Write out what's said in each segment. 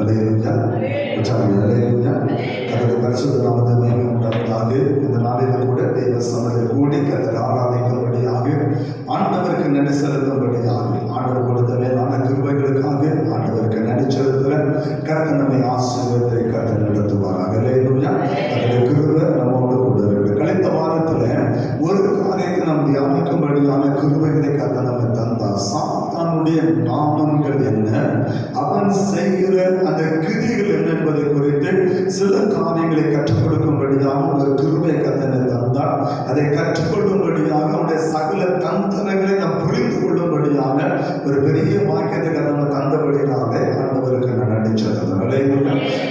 அலையலுயா. உச்சாரி அலையலுயா. கத்தரை பரிசுத்த நாமத்தை மகிமை உண்டாவதாக இந்த நாளில் கூட தெய்வ சமையல் கூடி கத்தரை ஆராதிக்கும்படியாக ஆண்டவருக்கு நன்றி செலுத்தும்படியாக ஆண்டவர் கொடுத்த மேலான கிருபைகளுக்காக ஆண்டவருக்கு நன்றி செலுத்துகிற நம்மை ஆசீர்வத்தை கர்த்தர் நடத்துவாராக. அலையலுயா. அதனுடைய கிருபை நம்மோடு கூட இருக்கு. கழித்த வாரத்தில் ஒரு காரியத்தை நாம் தியானிக்கும்படியான கிருபைகளை கத்த நம்ம தந்தார். அவனுடைய நாமங்கள் என்ன? அவன் செய்கிற அந்த கிரிகள் என்ன என்பதை குறித்து சில காரியங்களை கற்றுக் கொடுக்கும்படியாக ஒரு கிருமை கத்தனை தந்தார் அதை கற்றுக்கொள்ளும்படியாக அவனுடைய சகல தந்திரங்களை நாம் புரிந்து கொள்ளும்படியாக ஒரு பெரிய வாக்கியத்தை கத்தனை தந்தபடியாக ஆண்டவருக்கு நான் நினைச்சது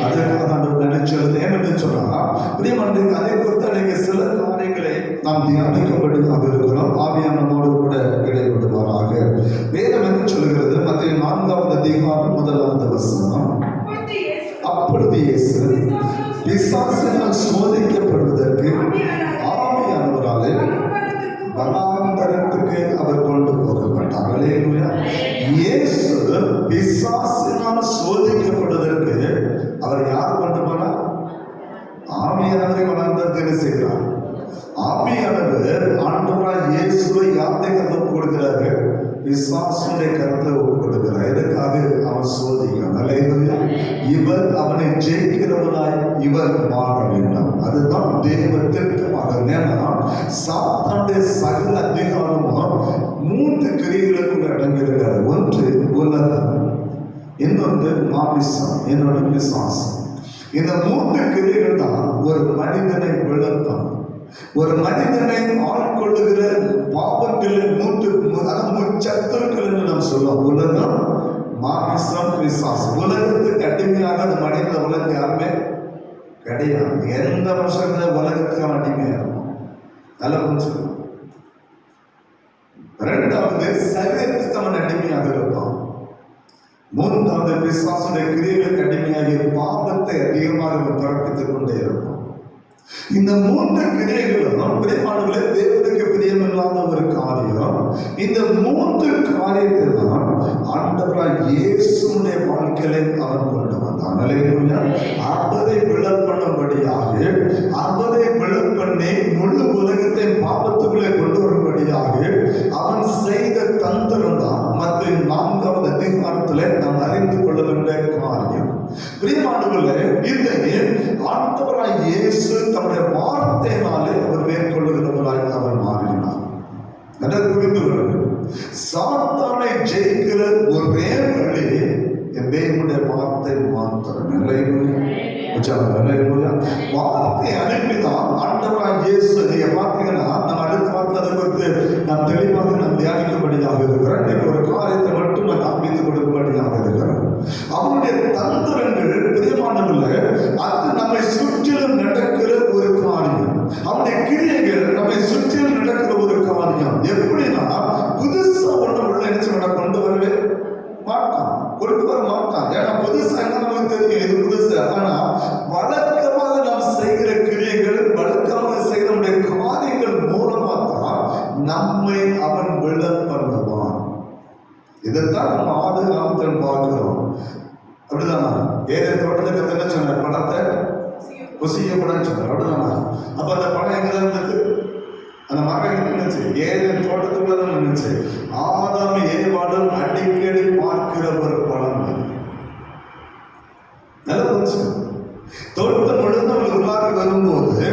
அதற்காக ஆண்டவர் நினைச்சது ஏன்னு சொன்னா பிரியமன்றைக்கு அதை பொறுத்த அன்றைக்கு சில காரியங்களை நாம் தியானிக்கும்படியாக இவர் அவனை ஜெயிக்கிறவனாய் இவர் மாற வேண்டும். அதுதான் தேவ திட்டமாக ஏன்னா சாத்தானுடைய சகல அதிகாரமும் மூன்று கிரிகளுக்குள் அடங்கியிருக்கிறது. ஒன்று உலகம் இன்னொன்று மாமிசம் என்னோட பிசாசம் இந்த மூன்று கிரிகள் தான் ஒரு மனிதனை விளக்கம். ஒரு மனிதனை ஆட்கொள்ளுகிற பாவங்களில் மூன்று அதாவது முச்சத்துருக்கள் என்று நாம் சொல்லுவோம். உலகம் மாமிசம் விசாசம் உலகத்துக்கு அடிமையாக அந்த மனித உலகம் யாருமே கிடையாது. எந்த வருஷத்துல உலகத்துக்கு அவன் அடிமையாக இருக்கும். நல்ல புரிஞ்சுக்கணும். ரெண்டாவது சரீரத்துக்கு அவன் அடிமையாக இருப்பான் மூன்றாவது விசுவாசுடைய கிரியைகளுக்கு அடிமையாகி பாவத்தை அதிகமாக அவன் பிறப்பித்துக் கொண்டே இருப்பான் இந்த மூன்று கிரியைகளும் பிரியமானவர்களே தேவனுக்கு பிரியமில்லாத ஒரு காரியம். இந்த மூன்று காரியத்தை தான் ஆண்டவராய் இயேசுடைய வாழ்க்கையில அவர் கொண்டு வந்தான் அல்லேலூயா அவரை விழப்பண்ணும்படியாக அவரை விழப்பண்ணி முழு உலகத்தை பாபத்துக்குள்ளே கொண்டு வரும்படியாக அவன் செய்த தந்திரம் தான். மற்ற நான்காவது அதிகாரத்தில் நாம் அறிந்து கொள்ள வேண்டிய காரியம். பிரியமானவர்களே இதை ஆண்டவராய் இயேசு தம்முடைய வார்த்தையினாலே அவர் மேற்கொள்ளுகிறவராய் அவர் மாறினார். அதை புரிந்து கொள்ள சாத்தான் ஜெயிக்கிற ஒரே வழி என் தேவனுடைய வார்த்தை மாத்திரம் நிலையா வார்த்தை அனுப்பிதான் ஆண்டவராய் இயேசு நீங்க பார்த்தீங்கன்னா நம்ம அடுத்த வார்த்தை அதை குறித்து நாம் தெளிவாக நான் தியானிக்கும்படியாக இருக்கிறேன். நீங்க ஒரு காரியத்தை மட்டும் நான் காண்பித்துக் கொடுக்கும்படியாக இருக்கிறேன். அவனுடைய தந்திரங்கள் பிரியமானவில்லை அது நம்மை சுற்றிலும் நடக்கிற ஒரு காரியம். அவனுடைய கிரியைகள் நம்மை சுற்றிலும் நடக்கிற ஒரு காரியம். எப்படின்னா புதுசா ஒண்ணு உள்ள நினைச்சு கொண்டு வரவே மாட்டான் கொண்டு வர மாட்டான் ஏன்னா புதுசா என்ன நமக்கு தெரியும் இது புதுசு ஆனா வழக்கமாக நாம் செய்கிற கிரியைகள் வழக்கமாக செய்கிற நம்முடைய காரியங்கள் மூலமா தான் நம்மை அவன் விழ பண்ணுவான் இதைத்தான் நம்ம ஆது நாமத்தில் பார்க்கிறோம் அப்படிதானா ஏதே தோட்டத்துக்கு என்ன சொன்ன பணத்தை புசிய படம் சொன்னார் அப்படிதானா அப்போ அந்த படம் எங்கே இருந்தது அந்த மரம் எங்கே நின்றுச்சு ஏதே தோட்டத்துக்குள்ள தான் நின்றுச்சு ஆதாம் ஏவாடும் அடிக்கடி பார்க்கிற ஒரு படம் நல்லா இருந்துச்சு தோட்டம் முழுந்து அவர்கள் உள்ளாக வரும்போது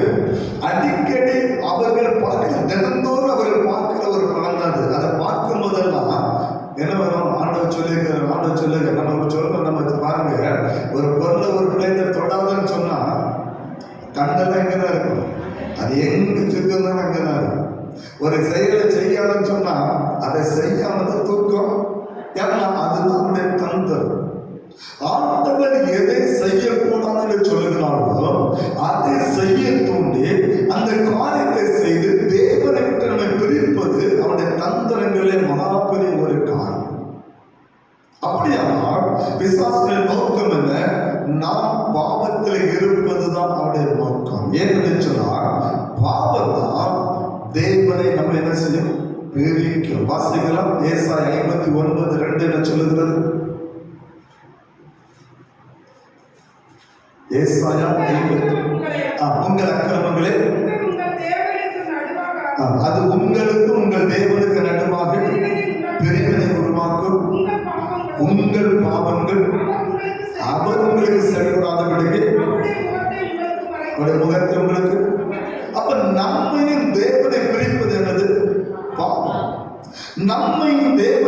அடிக்கடி அவர்கள் பார்க்கிற தினந்தோறும் அவர்கள் பார்க்கிற ஒரு படம் தான் அது. அதை பார்க்கும் போதெல்லாம் என்ன வரும் ஆண்டவர் சொல்லியிருக்கிற ஆண்டவர் சொல்லுங்க நம்ம சொல்ல நம்ம பாருங்க ஒரு பொருளை ஒரு பிள்ளைங்க தொடாதுன்னு சொன்னா கண்ணெல்லாம் எங்க தான் இருக்கும்? அது எங்க சுத்தம் அங்கே தான் இருக்கும். ஒரு செயலை செய்யாதுன்னு சொன்னா அதை செய்யாமல் தான் தூக்கம். ஏன்னா அதுதான் அவனுடைய தந்தம். ஆண்டவர் எதை செய்யக்கூடாதுன்னு சொல்லுகிறார்களோ அதை செய்ய பிசாசுகள் நோக்கம் என்ன? நாம் பாவத்தில் இருப்பதுதான் அவருடைய நோக்கம். ஏன் சொன்னால் பாவம் தான் தேவனை நம்ம என்ன செய்யும்? பிரிக்கும் வாசிக்கலாம். ஏசாய் ஐம்பத்தி ஒன்பது ரெண்டு என்ன சொல்லுகிறது? ஏசாயா ஐம்பத்தி உங்கள் அக்கிரமங்களே. அது உங்களுக்கும் உங்கள் தேவனுக்கு நடுவாக. உங்கள் பாவங்கள் அவர் உங்களுக்கு சரிபடாதபடிக்கு அவருடைய முகத்தை உங்களுக்கு. அப்ப நம்மையும் தேவனை பிரிப்பது என்னது பாவம். நம்மையும் தேவ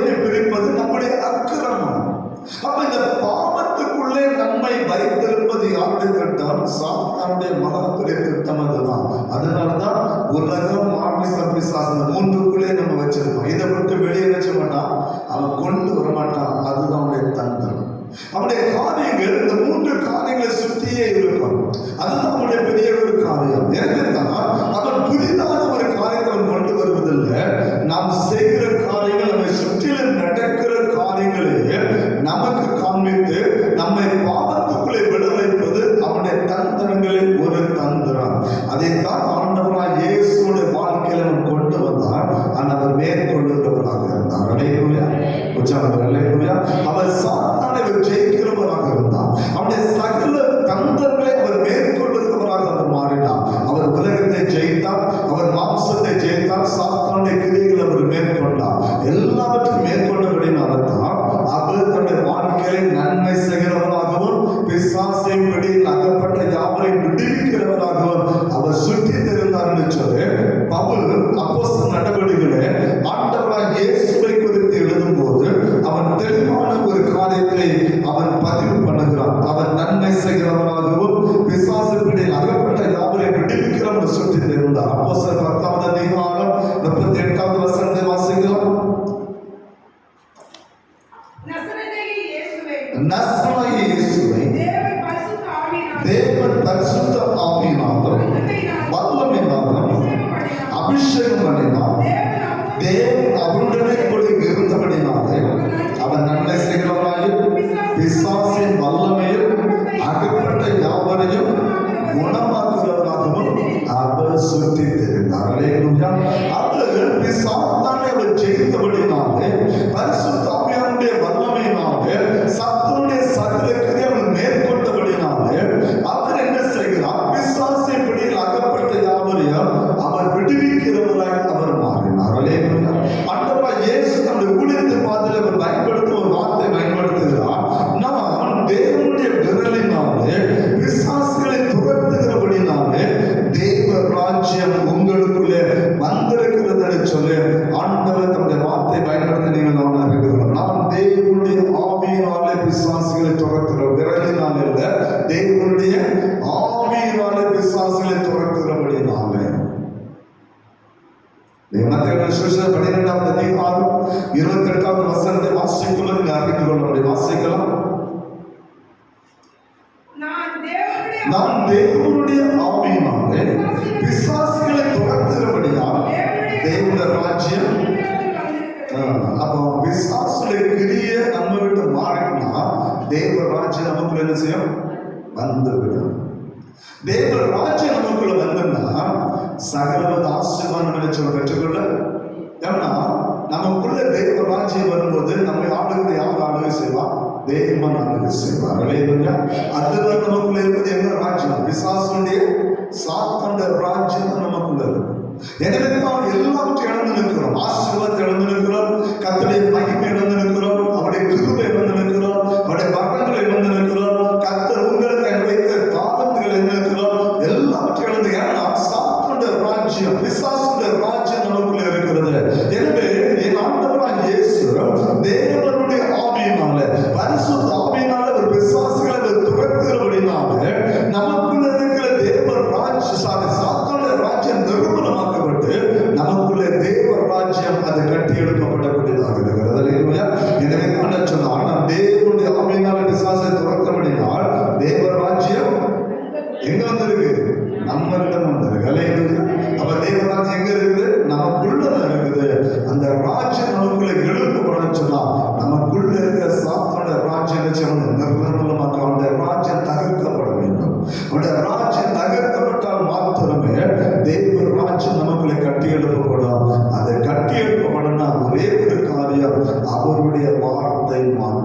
মসজিদে நாம் தேவனுடைய ஆவியினாக பிசாசுகளை துரத்துகிறபடியால் தேவனுடைய ராஜ்யம் அப்போ பிசாசுடைய கிரிய நம்ம விட்டு மாறினா தேவ ராஜ்யம் நமக்குள்ள என்ன செய்யும்? வந்துவிடும். தேவ ராஜ்யம் நமக்குள்ள வந்தோம்னா சகலவது ஆசீர்வாதம் நினைச்சவங்க பெற்றுக்கொள்ள ஏன்னா நமக்குள்ள தேவ ராஜ்யம் வரும்போது நம்மை ஆளுகளை யார் ஆளுகை செய்வான்? ದೇಹವನ್ನು ಅನುಗ್ರಹಿಸಿರುವ ಅದರ நமக்குள்ள ಇರುವುದು என்ன ರಾಜ್ಯ விசாசனுடைய சாத்தாண்ட ராஜ்யம் நமக்குள்ள இருக்கும் எனவே தான் எல்லாவற்றையும் இழந்து நிற்கிறோம். ஆசீர்வாதத்தை இழந்து நிற்கிறோம். கத்தடைய மகிமை இழந்து நிற்கிறோம். அவருடைய கிருபை இழந்து நிற்கிறோம். அவருடைய பக்கங்களை இழந்து நிற்கிறோம்.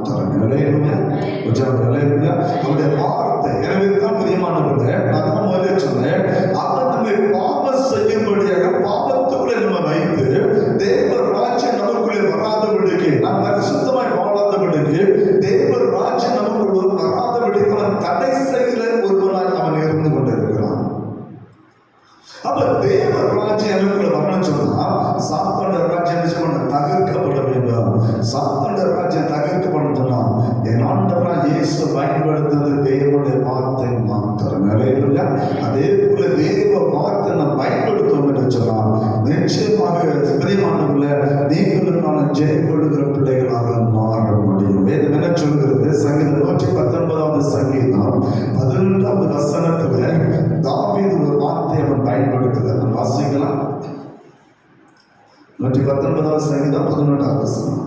Taramiore சங்கீதம் பதினொன்றாவது வசனம்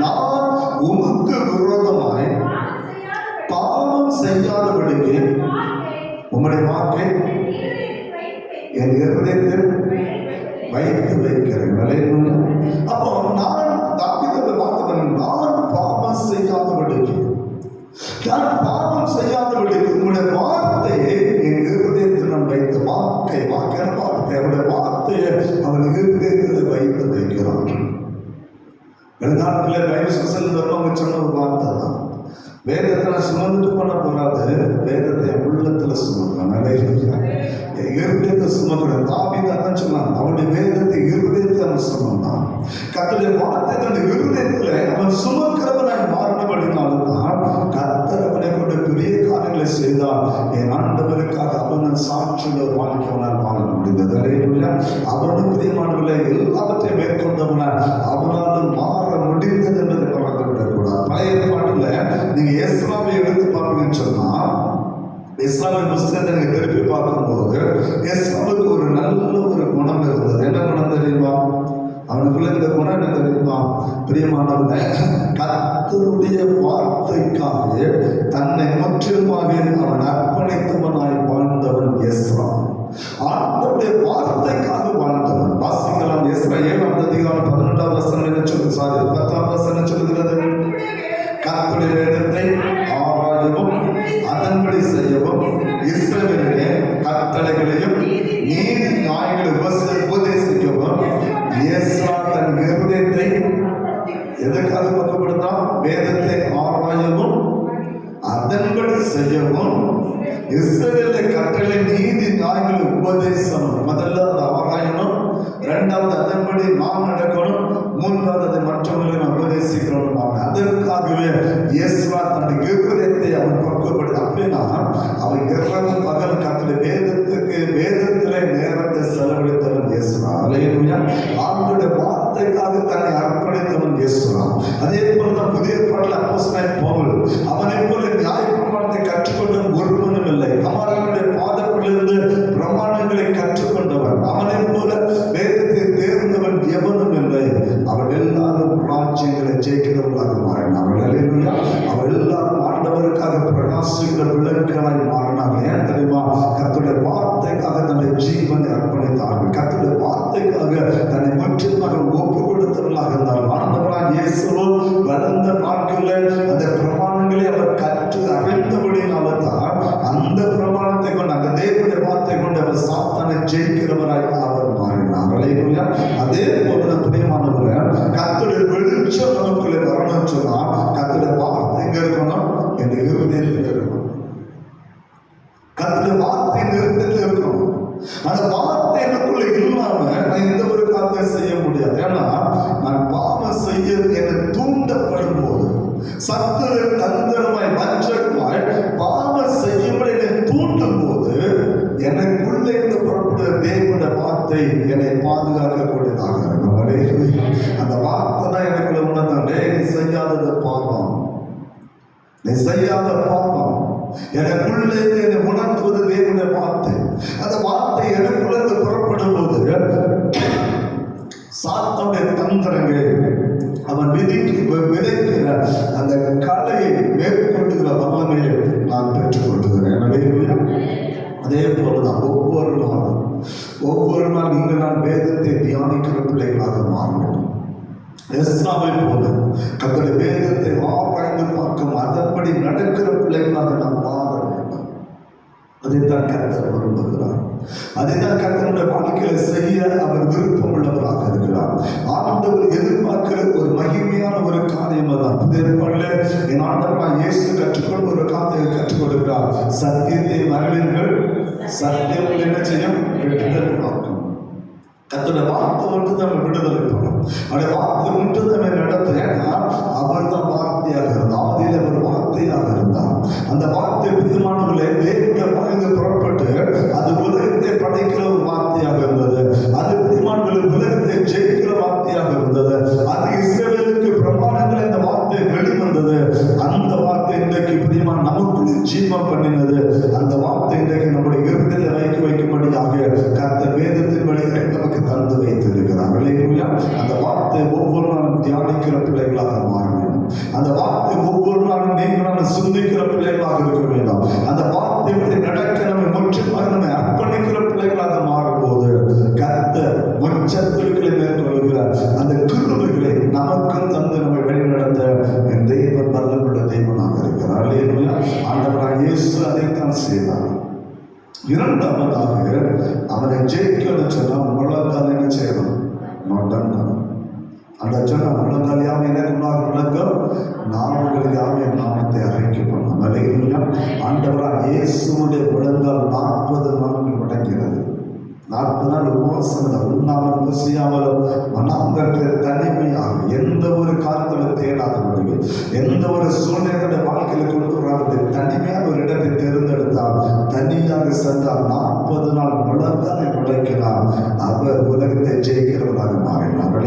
நான் உமக்கு விரோதமாய் பாவம் செய்யாதபடிக்கு பாவம் வாக்கை உம்முடைய வாக்கை என் இருதயத்தில் வைத்து வைக்கிறேன். அப்போ நான் தாவீதுடைய வார்த்தை நான் பாவம் செய்யாதபடிக்கு நான் பாவம் செய்யாதபடிக்கு உங்களுடைய வார்த்தையை என் இருதயத்தில் நான் வைத்த வாக்கை வாக்கிற வார்த்தை அவருடைய வார்த்தையை அவன் இருதயத்தில் வைத்து வைக்கிறான் வெளிநாட்டில் பைபிள் தர்மம் சொன்ன ஒரு வார்த்தை தான். வேதத்தை நான் சுமந்துட்டு பண்ண போறாது வேதத்தை என் உள்ளத்துல சுமக்கிறேன் இருதயத்தை சுமக்கிறேன் தாவித தான் சொன்னான் அவனுடைய வேதத்தை இருதயத்தை அவன் சுமந்தான். கத்தருடைய வார்த்தை தன்னுடைய இருதயத்துல அவன் சுமக்கிறவனாய் மாறினபடினாலும் தான் கத்தர் அவனை கொண்டு பெரிய காரியங்களை செய்தான் என் ஆண்டவருக்காக அவன் சாட்சியில் வாழ்க்கை முடிந்தது அல்லேலூயா. பிரியமானவில்லை எல்லாவற்றையும் மேற்கொண்டவன அவனால் மாற முடிந்தது என்பதை மறந்து விடக்கூடாது பழைய ஏற்பாட்டுல நீங்க எஸ்ராவை எடுத்து பார்ப்பீங்கன்னு சொன்னா இஸ்லாமிய புஸ்தகத்தை நீங்க திருப்பி பார்க்கும்போது இஸ்லாமுக்கு ஒரு நல்ல ஒரு குணம் இருந்தது. என்ன குணம் தெரியுமா? அவனுக்குள்ள இந்த குணம் என்ன தெரியுமா? பிரியமானவங்க கத்தருடைய வார்த்தைக்காக தன்னை முற்றிலுமாக அவன் அர்ப்பணித்தவனாய் வாழ்ந்தவன் எஸ்ரா. ஆண்டவருடைய வார்த்தைக்காக வாழ்ந்தவர் வாசிக்கலாம். இஸ்ரேல் அந்த அதிகாரம் பதினெட்டாம் வசனம் என்ன சொல்லு சாரி பத்தாம் வசனம் என்ன சொல்லுகிறது? கத்துடைய வேதத்தை ஆராயவும் அதன்படி செய்யவும் இஸ்ரேலிலே கட்டளைகளையும் நீதி நாய்களை உபச- உபதேசிக்கவும் எஸ்ரா தன் இருதயத்தை எதற்காக பக்கப்படுத்தான் வேதத்தை அதன்படி செய்யவும் இஸ்ரேல கட்டளை நீதி நாய்கள் உபதேசம். முதல்ல அதை ஆராயணும். இரண்டாவது அதன்படி நாம் நடக்கணும். மூன்றாவது அதை மற்றவர்களை நான் உபதேசிக்கிறோம் அதற்காகவே இயேசுவா தன்னுடைய இருதயத்தை அவன் பக்குவப்படு அப்படின்னா அவன் இரவு பகல் கட்டளை வேதத்துக்கு வேதத்திலே நேரத்தை செலவழித்தவன் இயேசுவா. ஆளுடைய ஆண்டுடைய வார்த்தைக்காக தன்னை அர்ப்பணித்தவன் இயேசுதான். அதே போல தான் புதிய பாடல அப்போஸ்தலன் பவுல் அவனை போல நியாயப்பிரமாணத்தை கற்றுக்கொண்டு ஒருவனும் இல்லை கமாலினுடைய பாதத்திலிருந்து பிரமாணங்களை கற்றுக்கொண்டவன் அவனை போல வேதத்தை தேர்ந்தவன் எவனும் இல்லை அவள் எல்லாரும் ராஜ்யங்களை ஜெயிக்கிறவர்களாக மாறினார் அல்லேலூயா அவள் எல்லாரும் ஆண்டவருக்காக பிரகாசிக்கிற விளக்குகளாய் மாறினார்கள் ஏன் தெரியுமா கர்த்தருடைய வார்த்தைக்காக தன்னுடைய ஜீவனை அர்ப்பணித்தார்கள் கர்த்தருடைய வார்த்தைக்காக தன்னை முற்றிலுமாக ஒப்பு கொடுத்தவர்களாக இருந்தார்கள் ஆண்டவராக இயேசுவோ வளர்ந்த நாட்களில் அந்த பிரமாணங்களை அவர் கற்று அறிந்தபடினால தான் அந்த பிரமாணத்தை கொண்டு அந்த தேவனுடைய வார்த்தை கொண்டு அவர் சாத்தானை ஜெயிக்கிறவராய் அவர் மாறினார் அல்லேலூயா அதே போல பிரியமானவர்களே கர்த்தருடைய வெளிச்சம் நமக்குள்ளே வரணும்னு சொன்னா கர்த்தருடைய வார்த்தை எங்க இருக்கணும் என் இருதயத்தில் இருக்கணும் கர்த்தருடைய வார்த்தை நிறுத்தத்தில் இருக்கணும் அந்த வார்த்தை எனக்குள்ள இல்லாம நான் எந்த ஒரு காரியத்தை செய்ய முடியாது ஏன்னா நான் பாவம் செய்ய என்னை தூண்டப்படும் போது சத்துரு தந்திரமாய் வஞ்சகமாய் பாவம் செய்யும்படி என்னை தூண்டும் போது எனக்குள்ளே இருந்து புறப்படுற தேவனுடைய வார்த்தை என்னை பாதுகாக்கக்கூடியதாக இருக்கும் அல்லேலூயா. அந்த வார்த்தை தான் எனக்குள்ள உணர்ந்தான் டேய் நீ செய்யாதது பாவம் நீ செய்யாத பாவம். எனக்குள்ளே என்னை உணர்த்துவது தேவனுடைய வார்த்தை. அந்த வார்த்தை எனக்குள்ளே புறப்படும் போது சாத்தனுடைய தந்திரங்கள் அவன் விதிக்கு விதைக்கிற அந்த கலையை மேற்கொள்ளுகிற வல்லமையை நான் பெற்றுக்கொள்கிறேன் எனவே அதே போலதான் ஒவ்வொரு நாளும் ஒவ்வொரு நாள் நீங்கள் நான் வேதத்தை தியானிக்கிற பிள்ளைகளாக மாறுவேன். எஸ்ராவை போல கத்தருடைய வேதத்தை ஆராய்ந்து பார்க்கும் அதன்படி நடக்கிற பிள்ளைகளாக நாம் மாற வேண்டும். அதைத்தான் கர்த்தர் விரும்புகிறார். அதைத்தான் கர்த்தருடைய வாழ்க்கையில செய்ய அவர் விருப்பம் உள்ளவராக இருக்கிறார். ஆண்டவர் எதிர்பார்க்கிற ஒரு மகிமையான ஒரு காரியம் தான் புதிய என் ஆண்டவராக இயேசு கற்றுக்கொண்டு ஒரு காரியத்தை கற்றுக் கொடுக்கிறார் சத்தியத்தை மரணிர்கள் சத்தியம் என்ன செய்யும்? விட்டுதல் பார்க்கும் வாக்கு வார்த்தை மட்டும் தான் விடுதலை பண்ணும் அவருடைய வாக்கு மட்டும் தான் நடத்த அவர் தான் வார்த்தையாக இருந்தார் அவதியில் அவர் வார்த்தையாக இருந்தார் அந்த வார்த்தை பிரியமானவர்களே தேவனுடைய வாய்ந்து புறப்பட்டு அது உலகத்தை படைக்கிற ஒரு வார்த்தையாக இருந்தது. அது பிரியமானவர்கள் உலகத்தை ஜெயிக்கிற வார்த்தையாக இருந்தது. அது இஸ்ரேலுக்கு பிரமாணங்கள் இந்த வார்த்தை வெளிவந்தது அந்த வார்த்தை இன்றைக்கு பிரியமா நமக்கு ஜீவம் பண்ணினது. அந்த வார்த்தை இன்றைக்கு நம்முடைய இருதயத்தில் வைக்க வைக்கும்படியாக கத்த வேதத்தின் வழிகளை நமக்கு தந்து வைத்திருக்கிறார். இல்லையா அந்த வார்த்தை ஒவ்வொரு நாளும் தியானிக்கிற பிள்ளைகளாக மாற வேண்டும். அந்த வார்த்தை ஒவ்வொரு நாளும் நீங்களும் சிந்திக்கிற பிள்ளைகளாக இருக்க வேண்டும். அந்த வார்த்தை வழி நடக்க நம்மை முற்றிலுமாக நம்மை அர்ப்பணிக்கிற பிள்ளைகளாக மாறும்போது கத்த முச்சத்திற்களை மேற்கொள்கிறார். அந்த அதைத்தான் செய்தார் இரண்டாவதாக அவனை ஜெயிக்கணும் சொன்னால் முழங்கால் என்ன செய்யணும்? மொட்டங்கணும் அந்த சொன்ன முழங்கால் யாமே எனக்குள்ளாக முழங்கம் நாமங்கள் யாமே நாமத்தை அறிக்கை பண்ணும் அலையிலுயா? ஆண்டவராக இயேசுடைய முழங்கால் நாற்பது நாட்கள் முடங்கிறது நாற்பது நாள் உபவாசம் உண்ணாமல் புசியாமல் மனாந்தரத்தில் தனிமையாக எந்த ஒரு காலத்தில் தேடாதபடி எந்த ஒரு சூழ்நிலை வாழ்க்கையில் கொண்டு வராது தனிமையாக ஒரு இடத்தை தேர்ந்தெடுத்தால் தனியாக சென்றால் நாற்பது நாள் முழங்காலை முடக்கினார் அவர் உலகத்தை ஜெயிக்கிறவராக மாறினார்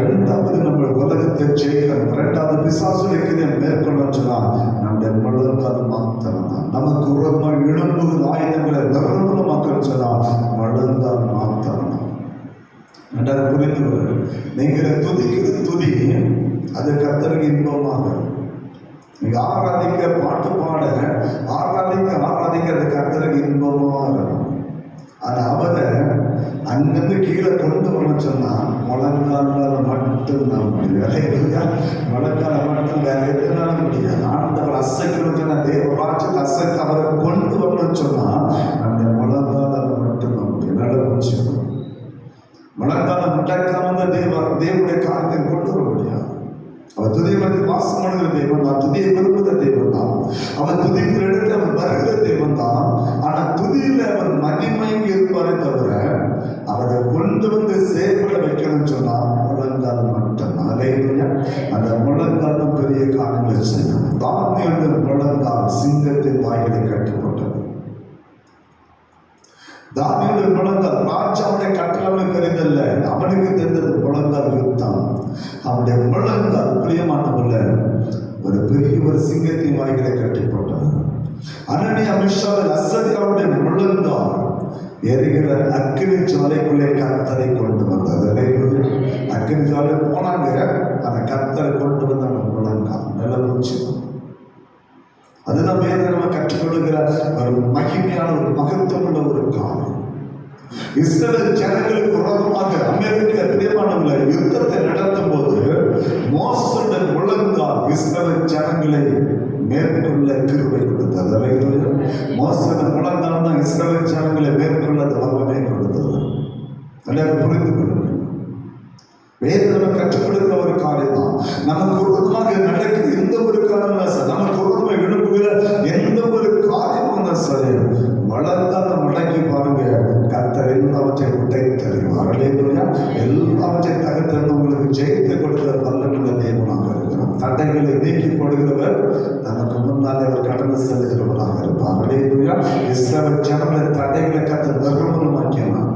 ரெண்டாவது நம்ம உலகத்தை ஜெயிக்கிறோம் ரெண்டாவது பிசாசுலைக்கு மேற்கொள்ள சொன்னால் நம்முடைய முழங்கால் மாத்திரம் நமக்கு உரமாக எழும்புகிற ஆயுதங்களை நிர்மூலமாக்கணும் சொன்னால் முழங்கால் மாத்தம் என்றால் நன்றாக நீங்கள் துதிக்கிற துதி அது கர்த்தருக்கு இன்பமாக. நீங்கள் ஆராதிக்க பாட்டு பாட ஆராதிக்க ஆராதிக்க அது கர்த்தருக்கு இன்பமாக அது அவரை அங்கிருந்து கீழே கொண்டு வரணும் சொன்னால் முழங்காலால மட்டும் தான் முடியும் இல்லையா மழைக்கால மட்டும் வேலை எதுனால முடியாது ஆண்டவர் அசைக்கணும் தேவ தேவராஜ்யத்தை அசைத்து அவரை கொண்டு வரணும்னு சொன்னால் அந்த முழங்காலால மட்டும் தான் முடியும் நல்ல மழைக்காலம் முழங்கால தேவ தேவனுடைய காலத்தை கொண்டு வர முடியாது அவர் துதியை பற்றி வாசம் பண்ணுகிற தெய்வம் தான் துதியை விரும்புகிற தெய்வம் தான் அவர் துதிக்கிற இடத்துல அவர் வருகிற தெய்வம் தான் ஆனால் துதியில் அவர் மகிமைக்கு இருப்பாரே தவிர அவரை கொண்டு வந்து செயல்பட வைக்கணும்னு சொன்னால் முழங்கால் மட்டும் அலையா அந்த முழங்காலும் பெரிய காரணங்களை செய்யும். தானியல் முழங்கால் சிங்கத்தின் வாயிலை கட்டுப்பட்டது. தானியல் முழங்கால் ராஜாவுடைய கட்டளை பெரிதல்ல. அவனுக்கு தெரிந்தது முழங்கால் யுத்தம். அவனுடைய முழங்கால் பிரியமானவர்கள் ஒரு பெரிய ஒரு சிங்கத்தின் வாய்களை கட்டி போட்டான் அனனி அசதி அவருடைய முழங்கால் எரிகிற அக்கினி ஜாலைக்குள்ளே கத்தரை கொண்டு வந்தது. அல்லேலூயா. அக்கினி ஜுவாலை போனாங்க அந்த கத்தரை கொண்டு வந்தாங்க போனாங்க முழங்கால் அதுதான் வேதம் நம்ம கற்றுக்கொள்ளுகிற ஒரு மகிமையான ஒரு மகத்துவம் உள்ள ஒரு காலம். இஸ்ரேல் ஜனங்களுக்கு விரோதமாக அமெரிக்க பிரியமானவர்களை யுத்தத்தை நடத்தும் போது மோசனுடைய முழங்கால் இஸ்ரேல் ஜனங்களை மேற்கொள்ள கிருபை கொடுத்தது அல்லேலூயா. மோசனுடைய முழங்கால் தான் இஸ்ரேல் ஜனங்களை மேற்கொள்ள அது வல்லமை கொடுத்தது நல்லா புரிந்து கொள்ள வேண்டும் வேதம் நம்ம கற்றுக் கொடுக்கிற ஒரு காரியம் தான் நமக்கு விரோதமாக நடக்கிற எந்த ஒரு காரணம் சார். நமக்கு விரோதமாக எழுப்புகிற எந்த ஒரு காரியமும் தான் சரி. அந்த முடக்கி பாருங்க. கர்த்தர் எல்லாவற்றை உடை தருவார். அல்லேலூயா எல்லாவற்றை தகர்த்தெறிந்து உங்களுக்கு ஜெயித்து கொடுக்கிற வல்லமுள்ள தேவனாக இருக்கிறோம் தடைகளை நீக்கி போடுகிறவர் நமக்கு முன்னாலே அவர் கடந்து செல்கிறவராக இருப்பார். அல்லேலூயா ஜனங்களை தடைகளை கத்து நிர்மூலமாக்கினார்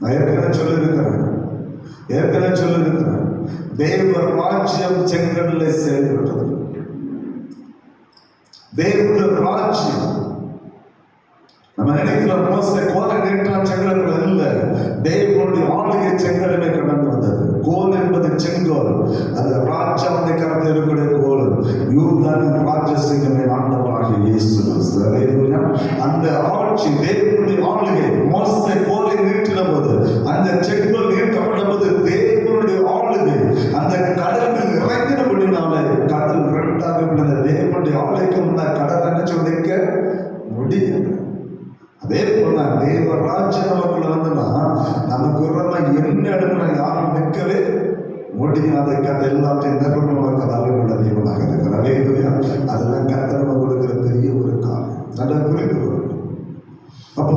நான் ஏற்கனவே சொல்லியிருக்கிறேன் ஏற்கனவே சொல்லியிருக்கிறேன். தேவ ராஜ்யம் செங்கடலை சேர்ந்துவிட்டது தேவ ராஜ்யம். நம்ம நினைக்கிறோம் மோசை கோலை நீட்டான் செங்கடல் இல்ல. தேவனுடைய ஆளுகை செங்கடலை கடந்து வந்தது. கோல் என்பது செங்கோல். அது ராஜாவுடைய கடந்து இருக்கக்கூடிய கோல். யூதானின் ராஜசிங்கமே ஆண்டவராக இயேசு அந்த ஆட்சி தேவனுடைய ஆளுகை. மோசை கோலை நீட்டின போது அந்த செங்கோல் நீட்ட போது தேவனுடைய ஆளுகை அந்த தேவனுடைய ஆலைக்கு முன்ன கடல் என்ன சொல்லிக்க முடியல அதே போல தேவ ராஜ்யம் நமக்குள்ள வந்துன்னா நமக்கு உரமா என்ன இடத்துல யாரும் நிற்கவே முடியாத கதை எல்லாத்தையும் நிறுவனமாக வல்லமுள்ள தேவனாக இருக்கிறார் அலையிலுயா அதுதான் கத்தை நம்ம கொடுக்கிற பெரிய ஒரு காலம் நல்லா புரிந்து கொள்ளணும் அப்போ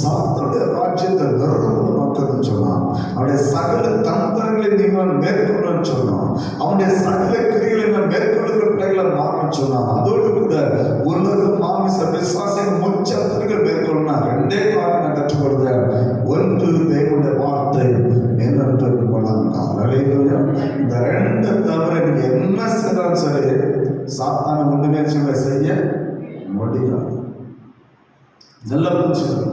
சாத்தோடைய ராஜ்யத்தை நிறுவனம் மக்கள்னு சொன்னான். அவனுடைய சகல தந்திரங்களை நீங்கள் மேற்கொள்ளணும்னு சொன்னான். அவனுடைய சகல கிரிகளை நான் மேற்கொள்ளுகிற பிள்ளைகளை மாறணும்னு சொன்னான். அதோடு கூட உலக மாமிச விசுவாசிகள் முச்சத்திரிகள் மேற்கொள்ளணும் ரெண்டே காரணம் நான் கற்றுக் கொடுத்தேன். ஒன்று தேவனுடைய வார்த்தை என்னென்று வளர்ந்தார் அலையிலுயா இந்த ரெண்டு தவிர நீங்க என்ன செய்தாலும் சரி சாத்தான ஒன்றுமே சொல்ல செய்ய முடியாது நல்ல மனுஷன்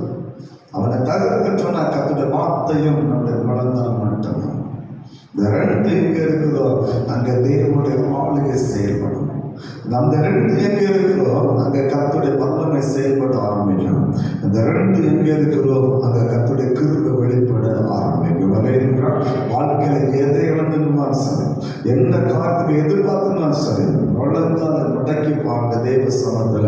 அவனை தகர்க்க சொன்ன கத்துடைய வார்த்தையும் நம்முடைய பலந்தால் மட்டும்தான் இந்த ரெண்டு எங்க இருக்குதோ அங்கே தெய்வனுடைய ஆளுகை செயல்படும். அந்த ரெண்டு எங்கே இருக்கிறோம் அங்க கத்துடைய வல்லமை செயல்பட ஆரம்பிக்கும் இந்த ரெண்டு எங்கே இருக்கிறோம் அங்கே கத்துடைய கிருபை வெளிப்பட ஆரம்பிக்கும். வரையின்றால் வாழ்க்கையில எதை இழந்துனாலும் சரி என்ன காலத்துக்கு எதிர்பார்த்துனாலும் சரி வளர்ந்தால் முடக்கி பார்க்க தேவ சமத்துல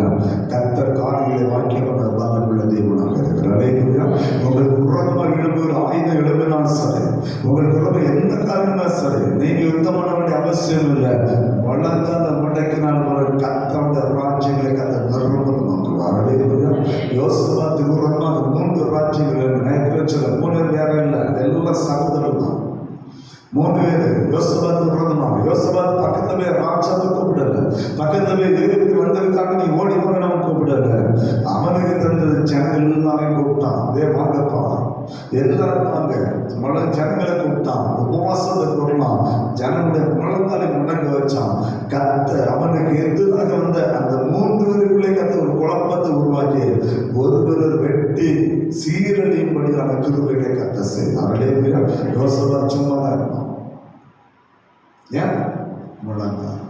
கத்தர் காரியங்களை வாக்கி பண்ண வல்லமுள்ள தேவனாக இருக்கிறார். அலையா உங்களுக்கு விரோதமாக எழும்புகிற ஆயுதம் எழுப்பினாலும் சரி. உங்களுக்கு விரோதம் எந்த காரியம்னாலும் சரி. நீங்க யுத்தம் பண்ண வேண்டிய அவசியம் இல்லை. வளர்ந்து வளர்ந்தால் முடக்கினால் ஒரு கத்தோட ராஜ்யங்களை கத்த நிர்மலம் நோக்குவார். அலையா மூன்று ராஜ்யங்கள் நேற்று சில மூணு வேற இல்லை. எல்லா சகோதரர் தான் மூணு பேர். யோசபாத் விரோதமாக யோசபாத் பக்கத்துல போய் ராஜாவை கூப்பிடல பக்கத்துல போய் தேவனுக்கு வந்ததுக்காக நீ ஓடி போக நம்ம கூப்பிடல அவனுக்கு தந்தது ஜனங்கள் எல்லாரையும் கூப்பிட்டான். அதே வாங்கப்பா எல்லாரும் வாங்க மழை ஜனங்களை கொடுத்தான் உபவாசத்தை கூடலாம் ஜனங்களுடைய முழங்காலை முடங்க வச்சான் கத்த அவனுக்கு எதிராக வந்த அந்த மூன்று பேருக்குள்ளே கத்த ஒரு குழப்பத்தை உருவாக்கி ஒருவர் வெட்டி சீரழியும்படியான கிருபைகளை கத்த செய்தார். யோசனை சும்மா தான் இருப்பான். ஏன்? முழங்கால்.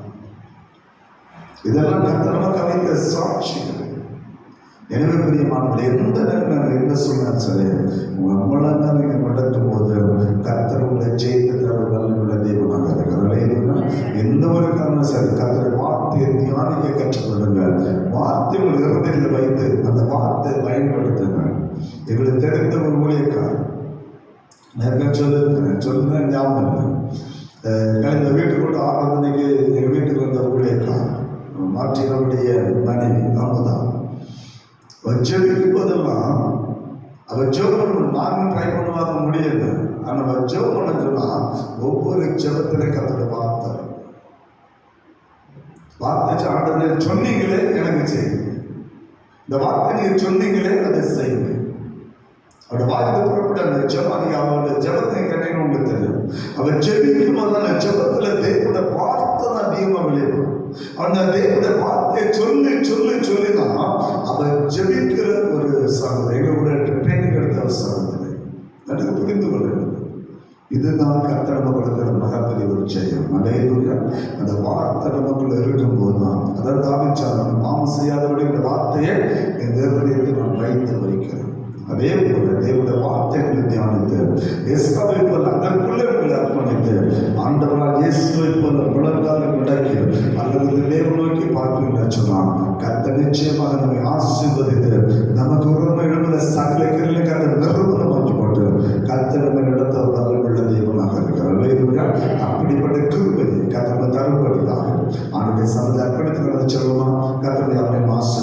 இதெல்லாம் கத்த நமக்கு அமைந்த சாட்சிகள். எனவே பிரியமானவர்கள் எந்த நிலைமை என்ன சொன்னாலும் சரி உங்க முழங்கால் நீங்கள் நடத்தும் போது கத்தர் உங்களை ஜெயித்து தர வல்லமுள்ள தெய்வமாக இருக்கிறார். எந்த ஒரு காரணம் சரி கத்தரை வார்த்தையை தியானிக்க கற்றுக்கொள்ளுங்க வார்த்தை உங்கள் இருதயத்தில் வைத்து அந்த வார்த்தையை பயன்படுத்துங்க எங்களுக்கு தெரிந்த ஒரு ஊழியக்காரர் நிறைய சொல்லியிருக்கிறேன் சொல்லுங்க ஞாபகம் இல்லை. அஹ் கழிந்த வீட்டுக்கு ஆறு மணிக்கு எங்கள் வீட்டுக்கு வந்த ஊழியக்கார் மாற்றினவுடைய மனைவி அவங்க தான் ஜெபிக்கும் போதெல்லாம் அவள் ஜெபம் பண்ணணும் நானும் ட்ரை பண்ணுவாங்க முடியல. ஆனால் அவள் ஜெபம் பண்ண ஒவ்வொரு ஜெபத்திலே கத்தோட வார்த்தை. வார்த்தை ஆண்டவரே சொன்னீங்களே எனக்கு செய்யுங்க. இந்த வார்த்தை நீங்கள் சொன்னீங்களே அதை செய்யுங்க. அவருடைய வாய்ப்பு புறப்பட அந்த ஜெபம் நீங்க அவரோட ஜெபத்தை கேட்டீங்கன்னு உங்களுக்கு தெரியும் அவர் ஜெபிக்கும் போது அந்த ஜெபத்துல தேவனோட வார்த்தை தான் அதிகமாக வெளியிடும் அந்த தேவனுடைய வார்த்தையை சொல்லி சொல்லி சொல்லி தான் அவர் ஜெபிக்கிற ஒரு சகோதரி எங்களுடைய ட்ரைனிங் எடுத்த ஒரு சகோதரி. எனக்கு புரிந்து கொள்ள வேண்டும் இதுதான் கர்த்தர் கொடுக்கிற மகப்பெரிய ஒரு ஜெயம். அலையிலுயா அந்த வார்த்தை நமக்குள்ள இருக்கும்போது தான் அதை தாமிச்சாலும் பாவம் செய்யாதபடி இந்த வார்த்தையை என் தேவனுடைய நான் வைத்து வைக்கிறேன் அதே போல தேவனுடைய வார்த்தைகள் தியானித்து எஸ்தாவை போல அதற்குள்ளே உங்களை அர்ப்பணித்து ஆண்டவராக இயேசுவை போல முழங்கால முடக்கி அல்லது தேவ நோக்கி பார்ப்பீங்கன்னு சொன்னால் கத்த நிச்சயமாக நம்மை ஆசீர்வதித்து நமக்கு உரிமை எழுதுகிற சகல கிரிலை கத்த நிறுவனமாக்கி போட்டு கத்த நம்ம நடத்த வல்லமுள்ள தெய்வமாக இருக்கிறார். அப்படிப்பட்ட கிருபை கத்தனை தரும்படியாக. அவனுடைய சமத்தை அர்ப்பணித்து சொல்லுமா கத்தனை அவனை மாசு